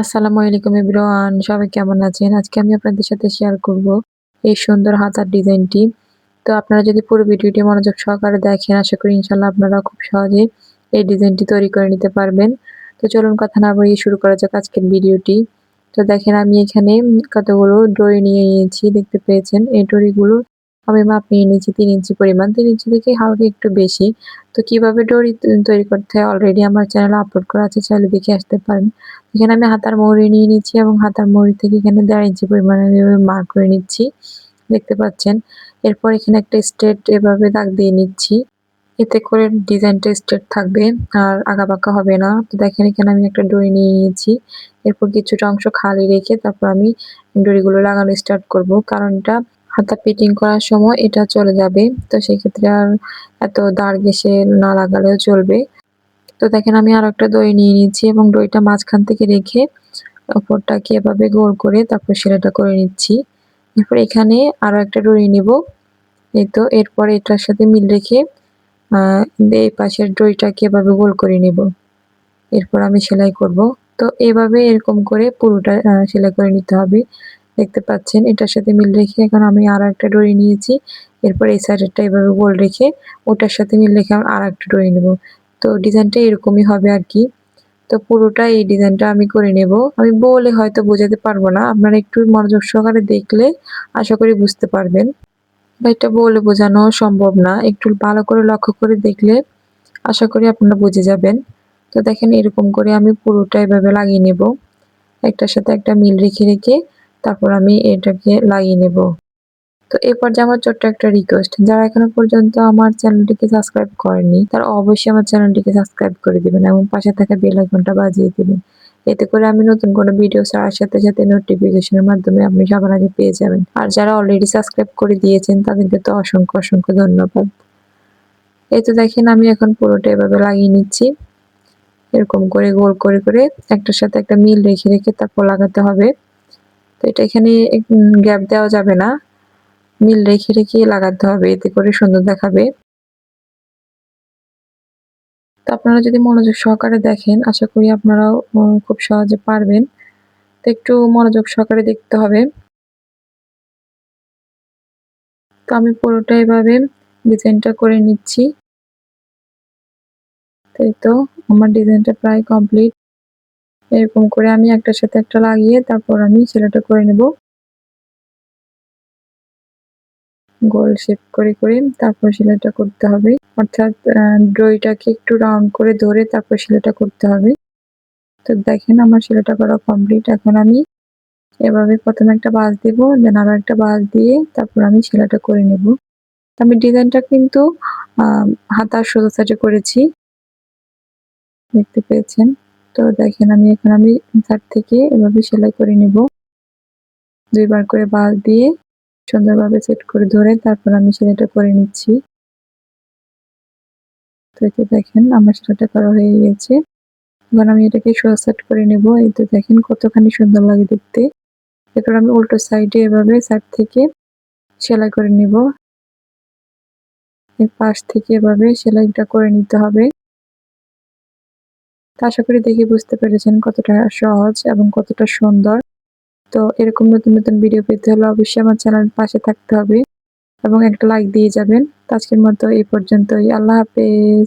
আসসালামু আলাইকুম এভরিওয়ান, সবাই কেমন আছেন? আজকে আমি আপনাদের সাথে শেয়ার করব এই সুন্দর হাতার ডিজাইনটি। তো আপনারা যদি পুরো ভিডিওটি মনোযোগ সহকারে দেখেন, আশা করি ইনশাল্লাহ আপনারা খুব সহজে এই ডিজাইনটি তৈরি করে নিতে পারবেন। তো চলুন কথা না বলিয়ে শুরু করা যাক আজকের ভিডিওটি। তো দেখেন আমি এখানে কতগুলো ডরি নিয়ে নিয়েছি, দেখতে পেয়েছেন এই ডরিগুলো আমি মাপ নিয়ে নিয়েছি তিন ইঞ্চি পরিমাণ, তিন ইঞ্চি থেকে হালকা একটু বেশি। তো কীভাবে ডরি তৈরি করতে হয়? অলরেডি আমার চ্যানেলে আপলোড করা আছে, চাইলে দেখে আসতে পারেন। এখানে আমি হাতার মৌরি নিয়ে নিচ্ছি এবং হাতার মৌরি থেকে এখানে দেড় ইঞ্চি পরিমাণে আমি মার্ক করে নিচ্ছি। দেখতে পাচ্ছেন? এরপর এখানে একটা স্ট্রেট এভাবে দাগ দিয়ে নিচ্ছি। এতে করে ডিজাইনটা স্ট্রেট থাকবে, আর আগা বাঁকা হবে না। তো দেখেন, এখানে আমি একটা ডরি নিয়ে নিয়েছি। এরপর কিছুটা অংশ খালি রেখে তারপর আমি ডরিগুলো লাগানো স্টার্ট করব। কারণ এটা হাতা পিটিং করার সময় এটা চলে যাবে। তো সেক্ষেত্রে আর এত দাঁড় ঘেসে না লাগালেও চলবে। তো দেখেন আমি আর একটা দই নিয়ে নিচ্ছি এবং দইটা মাঝখান থেকে রেখে ওপরটাকে এভাবে গোল করে তারপর সেলাইটা করে নিচ্ছি। এরপর এখানে আরও একটা দই নিব। এই তো এরপর এটার সাথে মিল রেখে এই পাশের দইটাকে এভাবে গোল করে নেব। এরপর আমি সেলাই করব। তো এভাবে এরকম করে পুরোটা সেলাই করে নিতে হবে। দেখতে পাচ্ছেন, এটার সাথে মিল রেখে এখন আমি আর একটা ডরি নিয়েছি। এরপর এই সাইডেরটা এভাবে গোল রেখে ওটার সাথে মিল রেখে আমি আর একটা ডরি নেব। তো ডিজাইনটা এরকমই হবে আর কি। তো পুরোটা এই ডিজাইনটা আমি করে নেব। আমি বলে হয়তো বোঝাতে পারব না, আপনারা একটু মনোযোগ সহকারে দেখলে আশা করি বুঝতে পারবেন। বা এটা বলে বোঝানো সম্ভব না, একটু ভালো করে লক্ষ্য করে দেখলে আশা করি আপনারা বুঝে যাবেন। তো দেখেন এরকম করে আমি পুরোটা এভাবে লাগিয়ে নেব। একটার সাথে একটা মিল রেখে রেখে তারপর আমি এটাকে লাগিয়ে নেব। তো এই পর্যায়ে আমার ছোট্ট একটা রিকোয়েস্ট যারা এখনও পর্যন্ত আমার চ্যানেলটিকে সাবস্ক্রাইব করেনি তারা অবশ্যই আমার চ্যানেলটিকে সাবস্ক্রাইব করে দিবেন এবং পাশে থাকা বেল আইকনটা বাজিয়ে দিবেন। এতে করে আমি নতুন কোনো ভিডিও ছাড়ার সাথে সাথে নোটিফিকেশনের মাধ্যমে আপনি সবার আগে পেয়ে যাবেন। আর যারা অলরেডি সাবস্ক্রাইব করে দিয়েছেন, তাদেরকে তো অসংখ্য অসংখ্য ধন্যবাদ। এই তো দেখেন, আমি এখন পুরোটা এভাবে লাগিয়ে নিচ্ছি। এরকম করে গোল করে করে একটার সাথে একটা মিল রেখে রেখে তারপর লাগাতে হবে। তো এটা এখানে গ্যাপ দেওয়া যাবে না। মিল রেখে রেখে লাগাতে হবে, এতে করে সুন্দর দেখাবে। তো আপনারা যদি মনোযোগ সহকারে দেখেন, আশা করি আপনারাও খুব সহজে পারবেন। তো একটু মনোযোগ সহকারে দেখতে হবে। তো আমি পুরোটা এভাবে ডিজাইনটা করে নিচ্ছি। তাই তো, আমার ডিজাইনটা প্রায় কমপ্লিট। এরকম করে আমি একটার সাথে একটা লাগিয়ে তারপর আমি সেলাইটা করে নেব। গোল শেপ করে করে তারপর সেলাইটা করতে হবে। অর্থাৎ ড্রইটাকে একটু রাউন্ড করে ধরে তারপর সেলাইটা করতে হবে। তো দেখেন আমার সেলাইটা করা কমপ্লিট। এখন আমি এভাবে প্রথমে একটা বাস দিব, দেন আরও একটা বাস দিয়ে তারপর আমি সেলাইটা করে নেব। আমি ডিজাইনটা কিন্তু হাতার সোজা সাইডে করেছি। দেখতে পেয়েছেন? তো দেখেন আমি এখন আমি তার থেকে এভাবে সেলাই করে নেব। দুইবার করে বাস দিয়ে সুন্দরভাবে সেট করে ধরে তারপর আমি সেলাইটা করে নিচ্ছি। তো এতে দেখেন, আমার সেলাইটা করা হয়ে গেছে। এবার আমি এটাকে সোজা সেট করে নেব। এই তো দেখেন, কতখানি সুন্দর লাগে দেখতে। এরপর আমি উল্টো সাইডে এভাবে সাইড থেকে সেলাই করে নেব। পাশ থেকে এভাবে সেলাইটা করে নিতে হবে। আশা করি দেখে বুঝতে পেরেছেন কতটা সহজ এবং কতটা সুন্দর। তো এরকম নতুন নতুন ভিডিও পেতে হলে অবশ্যই আমার চ্যানেল পাশে থাকতে হবে এবং একটা লাইক দিয়ে যাবেন। তো আজকের মতো এই পর্যন্তই। আল্লাহ হাফেজ।